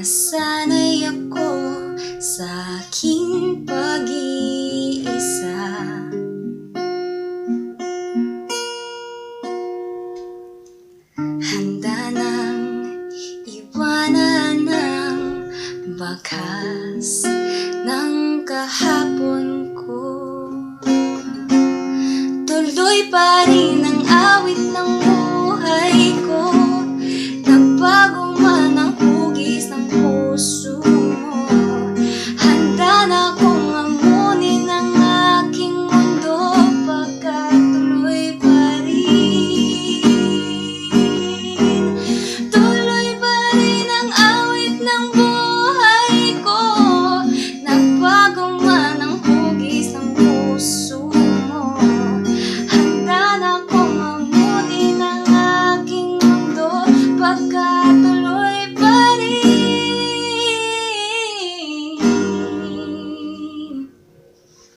Nasanay ako sa aking pag-iisa. Handa nang iwanan ng bakas ng kahapon ko. Tuloy pa rin ang awit ng